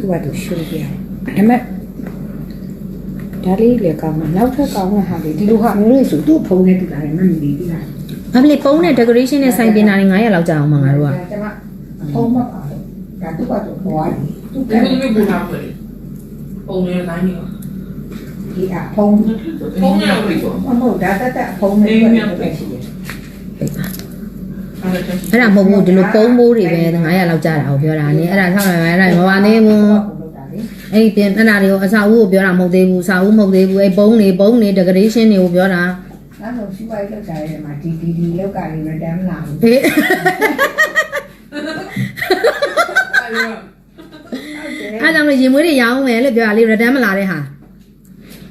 သူကသူရှုပ်ပြတယ်ဒါပေမဲ့ဒါလေးလေကောင်းတယ်နောက်ထပ်ကောင်းတဲ့ဟာလေးဒီလိုဟာမျိုးလေးဆိုသူ့ဖုန်းနဲ့တူတာလည်းမမီဒီဒီလားဘာဖြစ်လဲပုံးနဲ့ decoration နဲ့ဆိုင်ပြင်တာတွေ900လောက်ကြာအောင်မှာငါတို့ကကျွန်မဖုန်းမပါလို့ဒါသူ့ကသူပေါ်ရတယ်သူ့ကဒီလိုမျိုးပူထားတယ်ပုံနေလိုင်းနေတော့ဒီအဖုန်းပုံနေလို့ပြောမဟုတ်ဒါတက်တက်ဖုန်းနဲ့တူတယ်ရှိတယ် အဲ့ဒါမဟုတ်ဘူးဒီလိုပုံးမိုးတွေပဲ900လောက်ကြာတာကိုပြောတာနင်အဲ့ဒါဆောက်ရမယ်အဲ့ဒါမပါသေးဘူးအဲ့ဒီပြင်အဲ့ဒါတွေကိုအစာဦးကိုပြောတာမဟုတ်သေးဘူးစာဦးမဟုတ်သေးဘူးအဲ့ပုံးတွေပုံးတွေ decoration တွေကိုပြောတာအဲ့လိုစီးပွားရေးလောက်ကြရဲမှာဒီဒီဒီလောက်ကလေးမတမ်းလာဘူးဟေးအဲ့ကြောင့်လို့ရင်မွေးတွေရောင်းမယ်လို့ပြောတာလေရတန်းမလာတဲ့ဟာ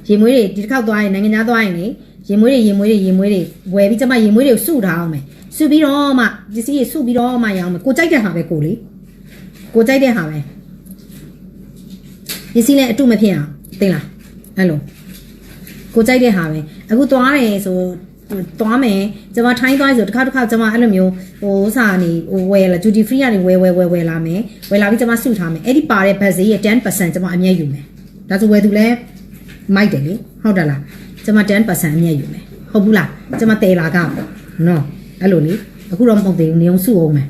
ရင်မွေးတွေဒီတစ်ခေါက်သွားရင်နိုင်ငံခြားသွားရင်လေရင်မွေးတွေရင်မွေးတွေရင်မွေးတွေဝယ်ပြီးကျမရင်မွေးတွေကိုစုထားအောင်မယ် စုပြီးတော့မှပစ္စည်းတွေစုပြီးတော့မှရောင်းမယ်ကိုကြိုက်တဲ့ဟာပဲကိုလေကိုကြိုက်တဲ့ဟာပဲပစ္စည်းလည်းအတုမဖြစ်အောင်သိလားအဲ့လိုကိုကြိုက်တဲ့ဟာပဲအခုသွားတယ်ဆိုသွားမယ်ကျွန်မထိုင်းသွားဆိုတစ်ခါတစ်ခါကျွန်မအဲ့လိုမျိုးဟိုဥစားနေဟိုဝယ်လာ duty free ကနေဝယ်ဝယ်ဝယ်ဝယ်လာမယ်ဝယ်လာပြီးကျွန်မစုထားမယ်အဲ့ဒီပါတဲ့ဘတ်ဈေးရဲ့10%ကျွန်မအမြဲယူမယ်ဒါဆိုဝယ်သူလဲမိုက်တယ်လေဟုတ်တယ်လားကျွန်မ10%အမြဲယူမယ်ဟုတ်ဘူးလားကျွန်မတယ်လာကပေါ့နော် အဲ့လိုလေအခုတော့မဟုတ်သေးဘူးနေအောင်စုအောင်မယ်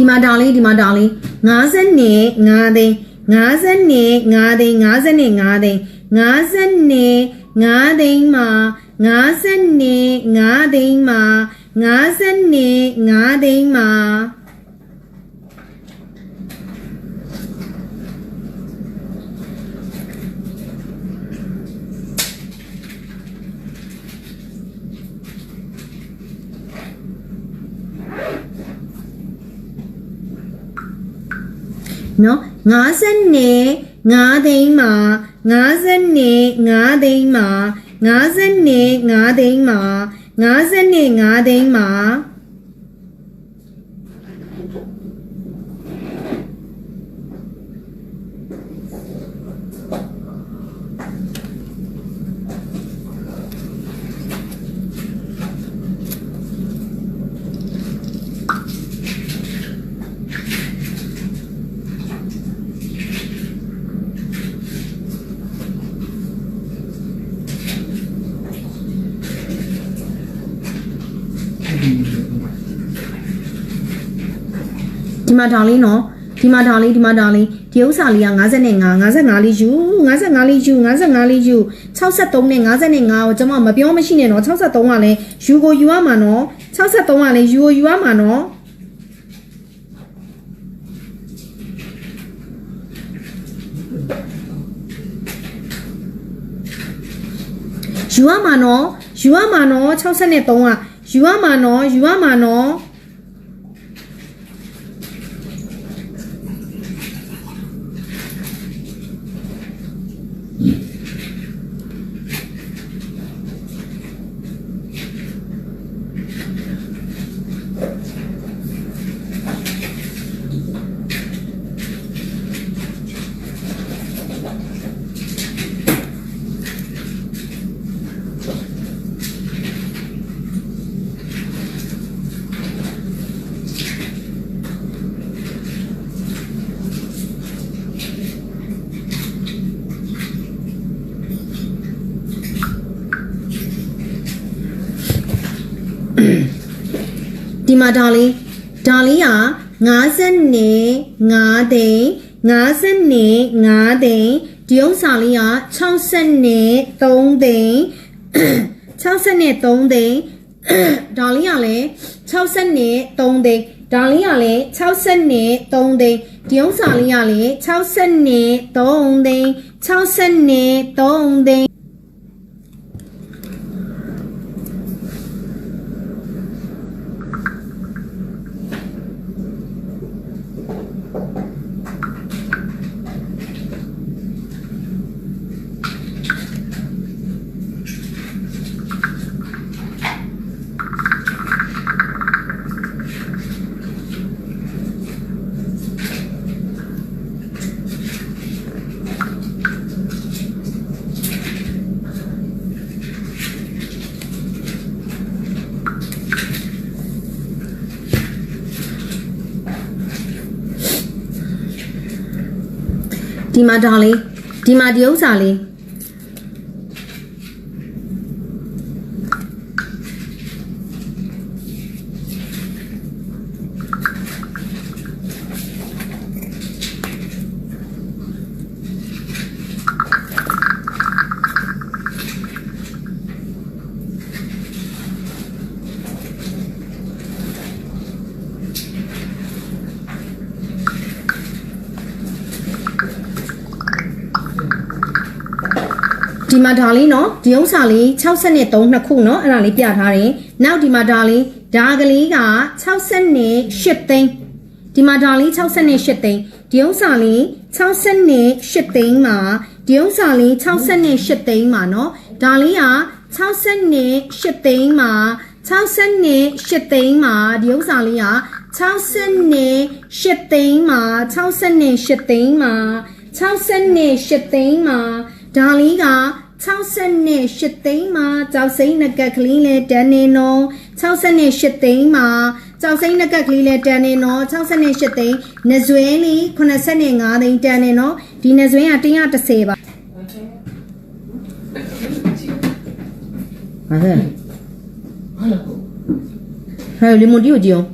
ဒီမှာတောင်လေးဒီမှာတောင်လေး50နဲ့5သိန်း50နဲ့5သိန်း50နဲ့5သိန်း50နဲ့5သိန်းမှာ50နဲ့5သိန်းမှာ50နဲ့5သိန်းမှာ နော်50နဲ့5သိန်းမှာ50နဲ့5သိန်းမှာ50နဲ့5သိန်းမှာ50နဲ့5သိန်းမှာ ဒီမှာတောင်လေးနော်ဒီမှာတောင်လေးဒီမှာတောင်လေးဒီဥစ္စာလေးက55 55လေးယူ55လေးယူ55လေးယူ63နဲ့55ကိုကျွန်မမပြောမရှိနဲ့နော်63ကလည်းယူကိုယူရမှာနော်63ကလည်းယူကိုယူရမှာနော်ယူရမှာနော်ယူရမှာနော်63ကယူရမှာနော်ယူရမှာနော် မှာဒါလေးဒါလေးက50နဲ့5သိန်း50နဲ့5သိန်းဒီဥစ္စာလေးက60နဲ့3သိန်း60နဲ့3သိန်းဒါလေးကလည်း60နဲ့3သိန်းဒါလေးကလည်း60နဲ့3သိန်းဒီဥစ္စာလေးကလည်း60နဲ့3သိန်း60နဲ့3သိန်း ဒီမှာဒါလေးဒီမှာဒီဥစ္စာလေး ဒီမှာဒါလေးနော်ဒီဥစ္စာလေး63နှစ်ခုနော်အဲ့ဒါလေးပြထားတယ်နောက်ဒီမှာဒါလေးဒါကလေးက68သိန်းဒီမှာဒါလေး68သိန်းဒီဥစ္စာလေး68သိန်းမှာဒီဥစ္စာလေး68သိန်းမှာနော်ဒါလေးက68သိန်းမှာ68သိန်းမှာဒီဥစ္စာလေးက68သိန်းမှာ68သိန်းမှာ68သိန်းမှာ ဒါလေးက68သိန်းမှာကြောက်စိမ့်နကက်ကလေးလဲတန်နေနော်68သိန်းမှာကြောက်စိမ့်နကက်ကလေးလဲတန်နေနော်68သိန်းနဇွဲလေး85သိန်းတန်နေနော်ဒီနဇွဲက130ပါဟာဟဲ့ဟုတ်လားကိုဟဲ့လီမွန်တီကိုကြည့်အောင်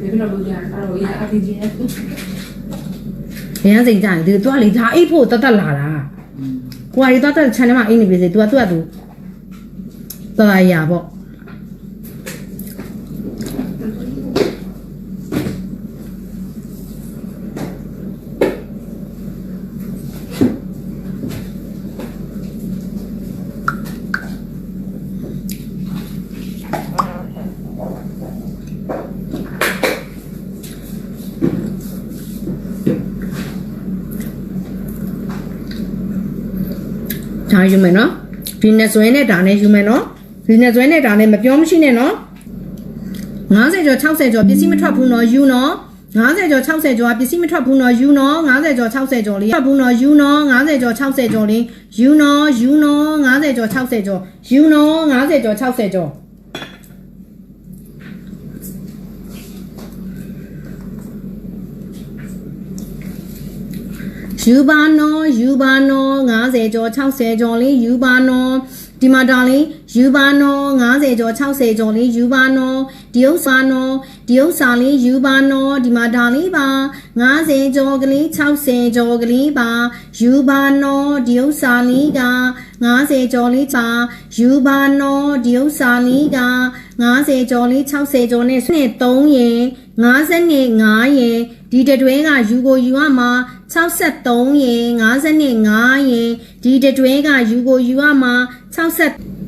ဒီဘက်တော့ကြာအဲ့တော့ရအပ်ကြီး ရဲ့။ရမ်းစိတ်ကြတယ်သူကလေဒါအိတ်ဖို့တတ်တတ်လာတာ။ကိုကရီတတ်တတ် channel မှာအိတ်နေပြီစေ तू ကသူ့ကသူတော်ရရပေါ့။ ဒါယူမယ်နော်ဒီနဲ့ဆွဲနဲ့ဒါနဲ့ယူမယ်နော်ဒီနဲ့ဆွဲနဲ့ဒါနဲ့မပြောမရှိနဲ့နော်90ကျော်60ကျော်ပစ္စည်းမထွက်ဘူးနော်ယူနော်90ကျော်60ကျော်ပစ္စည်းမထွက်ဘူးနော်ယူနော်90ကျော်60ကျော်လေးထွက်ဘူးနော်ယူနော်90ကျော်60ကျော်လေးယူနော်ယူနော်90ကျော်60ကျော်ယူနော်90ကျော်60ကျော် ယူပါနော်ယူပါနော်90ကျော်60ကျော်လေးယူပါနော်ဒီမှာဒါလေးယူပါနော်90ကျော်60ကျော်လေးယူပါနော်ဒီဥစ္စာနော်ဒီဥစ္စာလေးယူပါနော်ဒီမှာဒါလေးပါ90ကျော်ကလေး60ကျော်ကလေးပါယူပါနော်ဒီဥစ္စာလေးက90ကျော်လေးပါယူပါနော်ဒီဥစ္စာလေးက90ကျော်လေး60ကျော်နဲ့နဲ့3ရေ50နဲ့5ရေဒီတတွဲကယူကိုယူရမှာ 63ရေ55ရေဒီတတွဲကယူကိုယူရမှာ60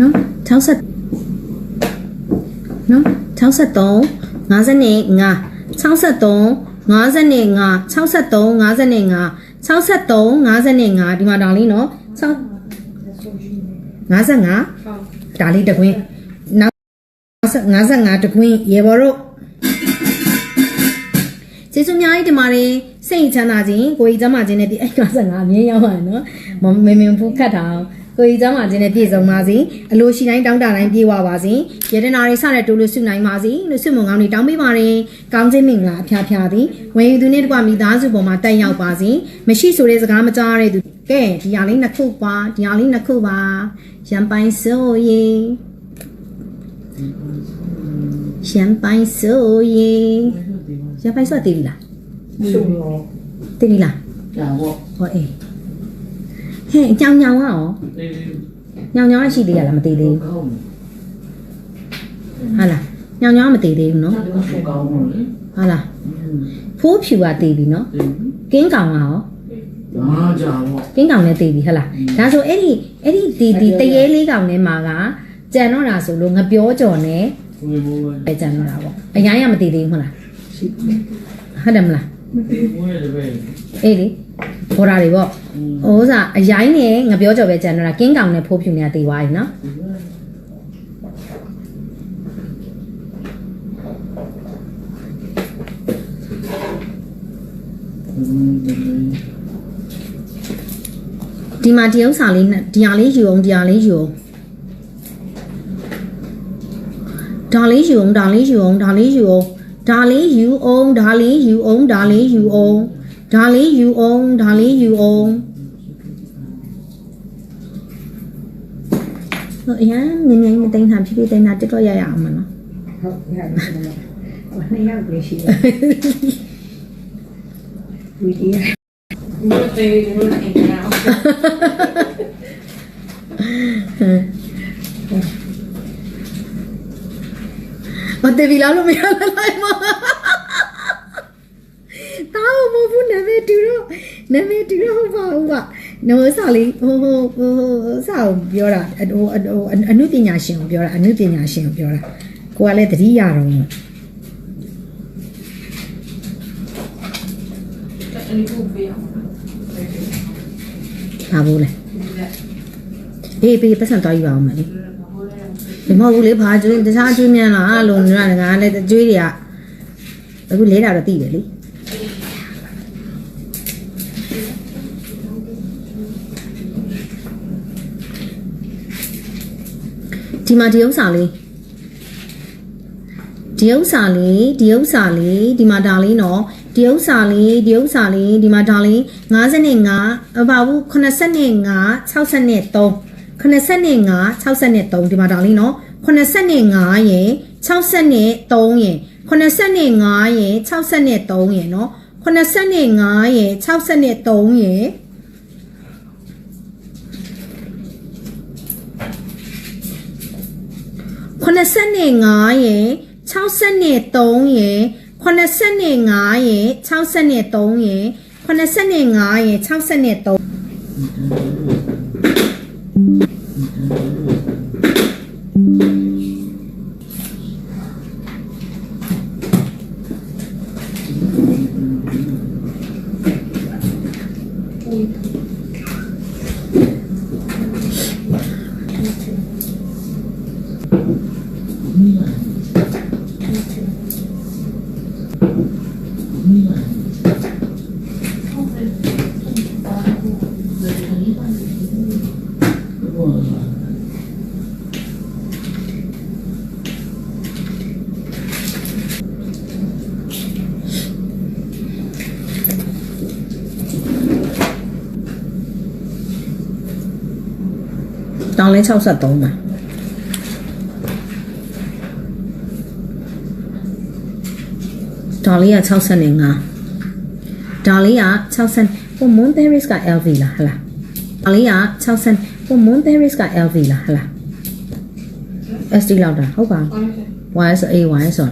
နော်60နော်63 55 63 55 63 55 63 55ဒီမှာဒါလေးနော်6 55ဒါလေးတကွင်းနောက်55တကွင်းရေဘော်တို့ကျေးဇူးအများကြီးတင်ပါတယ်စိတ်ချမ်းသာခြင်းကိုယ်ကြီးကျမ်းမာခြင်းနဲ့ပြည့်အဲ့55အမြဲရောက်ရတယ်နော်မမမင်ဖူးခတ်တာအောင် ကိုယ်ကြီးကျမ်းမာခြင်းနဲ့ပြည့်စုံပါစေအလိုရှိတိုင်းတောင်းတတိုင်းပြေဝပါစေယတနာတွေစတဲ့တိုးလို့ဆုနိုင်ပါစေလို့ဆုမွန်ကောင်းတွေတောင်းပေးပါတယ်ကောင်းခြင်းမင်္ဂလာအဖျားဖျားသည်ဝင်ယူသူနဲ့တကွမိသားစုပေါ်မှာတက်ရောက်ပါစေမရှိဆိုတဲ့စကားမကြားရတဲ့သူကဲဒီဟာလေးနှစ်ခုပါဒီဟာလေးနှစ်ခုပါရန်ပိုင်ဆိုရင်ရန်ပိုင်ဆိုရင်ရန်ပိုင်ဆိုတည်ပြီလားဆိုတော့တည်ပြီလားဒါပေါ့ဟောအေး ဟဲ့ကြောင်ကြောင်ကရောညောင်ညောင်ကရှိသေးရလားမသေးသေးဘူးကောင်းဟာလားညောင်ညောင်ကမသေးသေးဘူးနော်တယ်ဆိုကောင်းလို့လေဟာလားဖိုးဖြူကသေးပြီနော်ကင်းကောင်ကရောမာကြပေါ့ကင်းကောင်လည်းသေးပြီဟဟလားဒါဆိုအဲ့ဒီအဲ့ဒီဒီဒီတရေလေးကောင်ထဲမှာကကြံတော့တာဆိုလို့ငပြောကြော်နဲ့ဝေမိုးပဲပဲကြံတော့တာပေါ့အရင်ကမသေးသေးဘူးမဟုတ်လားရှိဟုတ်တယ်မလား ဝေးတယ်ပဲအေးလေဘော်ဓာတွေပေါ့ဟိုဥစားအရင်နဲ့ငပြောကြော်ပဲကြံတော့တာကင်းကောင်နဲ့ဖိုးဖြူနဲ့သေးသွားပြီနော်ဒီမှာဒီဥစ္စာလေးနဲ့ဒီဟာလေးယူအောင်ဒီဟာလေးယူအောင်ဒါလေးယူအောင်ဒါလေးယူအောင်ဒါလေးယူအောင် darling you own darling you own darling you own darling you own darling you own တော့အရင်ငင်းငင်းမသိမ်းတာဖြစ်ဖြစ်သိမ်းတာတက်တော့ရရအောင်မနော်ဟုတ်ရပါမယ်ဟိုနှစ်ယောက်ပဲရှိတယ်ဝီဒီယိုဘယ်လိုလဲဘယ်လိုလဲ အောင်မတေဗီလာလို့မရလာလိုက်မတာမဘူးနာမည်တူတော့နာမည်တူတော့ဟုတ်ပါဘူးကနော်စာလေးဟိုဟိုဟိုစာကိုပြောတာဟိုဟိုအနုပညာရှင်ကိုပြောတာအနုပညာရှင်ကိုပြောတာကိုကလည်းတတိရတော့အဲ့ဒီကိုပေးအောင်ဘာဘူးလဲအေးပေးပတ်စံတော်ယူပါအောင်မလေးဒီ မဟုတ်ဘူးလေဘာကျွေးတခြားကျွေးမြန်လားလို့ညကလည်းကျွေးတွေကအခုလဲတာတော့သိတယ်လေဒီမှာဒီဥစ္စာလေးဒီဥစ္စာလေးဒီဥစ္စာလေးဒီမှာဒါလေးနော်ဒီဥစ္စာလေးဒီဥစ္စာလေးဒီမှာဒါလေး55အပါဘူး85 63 85 63ဒီမှာဒါလေးနော်85ရယ်63ရယ်85ရယ်63ရယ်နော်85ရယ်63ရယ်85ရယ်63ရယ်85ရယ်63ရယ်85ရယ်63當你抽實到嘛？တော်လေးက65ဒေါ်လေးက60ဟို Moon Paris က LV လားဟလားဒေါ်လေးက60ဟို Moon Paris က LV လားဟလား SD လောက်တာဟုတ်ပါဘူး YSA YSA